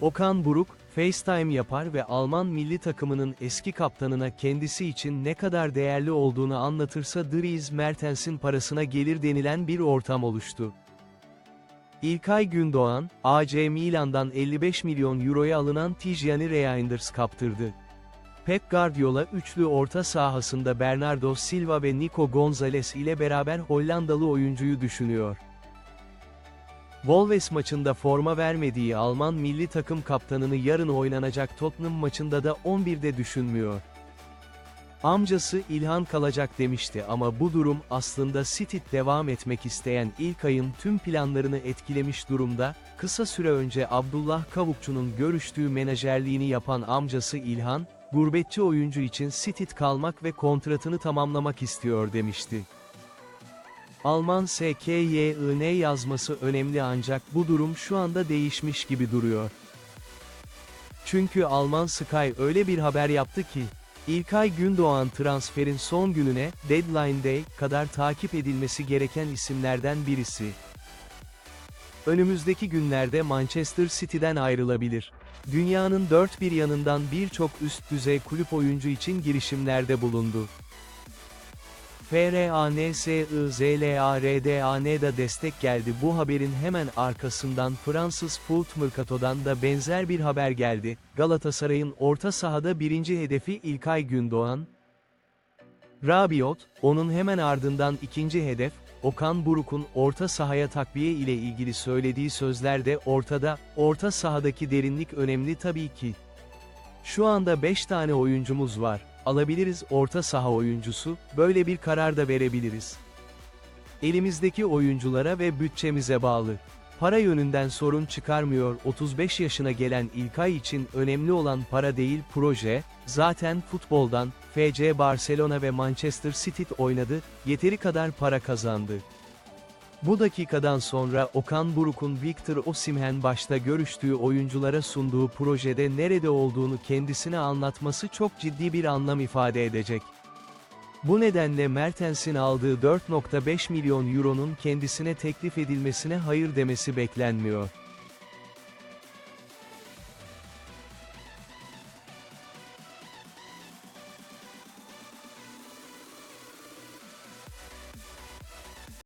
Okan Buruk, FaceTime yapar ve Alman milli takımının eski kaptanına kendisi için ne kadar değerli olduğunu anlatırsa Dries Mertens'in parasına gelir denilen bir ortam oluştu. İlkay Gündoğan, AC Milan'dan 55 milyon euroya alınan Tijani Reinders kaptırdı. Pep Guardiola üçlü orta sahasında Bernardo Silva ve Nico Gonzalez ile beraber Hollandalı oyuncuyu düşünüyor. Wolves maçında forma vermediği Alman milli takım kaptanını yarın oynanacak Tottenham maçında da 11'de düşünmüyor. Amcası İlhan kalacak demişti ama bu durum aslında City devam etmek isteyen İlkay'ın tüm planlarını etkilemiş durumda, kısa süre önce Abdullah Kavukçu'nun görüştüğü menajerliğini yapan amcası İlhan, gurbetçi oyuncu için City kalmak ve kontratını tamamlamak istiyor demişti. Alman SKYIN yazması önemli ancak bu durum şu anda değişmiş gibi duruyor. Çünkü Alman Sky öyle bir haber yaptı ki, İlkay Gündoğan transferin son gününe, Deadline Day, kadar takip edilmesi gereken isimlerden birisi. Önümüzdeki günlerde Manchester City'den ayrılabilir. Dünyanın dört bir yanından birçok üst düzey kulüp oyuncu için girişimlerde bulundu. FRANSIZLARDAN da destek geldi. Bu haberin hemen arkasından Fransız Foot Mercato'dan da benzer bir haber geldi. Galatasaray'ın orta sahada birinci hedefi İlkay Gündoğan. Rabiot, onun hemen ardından ikinci hedef, Okan Buruk'un orta sahaya takviye ile ilgili söylediği sözler de ortada, orta sahadaki derinlik önemli tabii ki. Şu anda 5 tane oyuncumuz var, alabiliriz orta saha oyuncusu, böyle bir karar da verebiliriz. Elimizdeki oyunculara ve bütçemize bağlı. Para yönünden sorun çıkarmıyor 35 yaşına gelen İlkay için önemli olan para değil proje, zaten futboldan, FC Barcelona ve Manchester City oynadı, yeteri kadar para kazandı. Bu dakikadan sonra Okan Buruk'un Victor Osimhen başta görüştüğü oyunculara sunduğu projede nerede olduğunu kendisine anlatması çok ciddi bir anlam ifade edecek. Bu nedenle Mertens'in aldığı 4.5 milyon euronun kendisine teklif edilmesine hayır demesi beklenmiyor.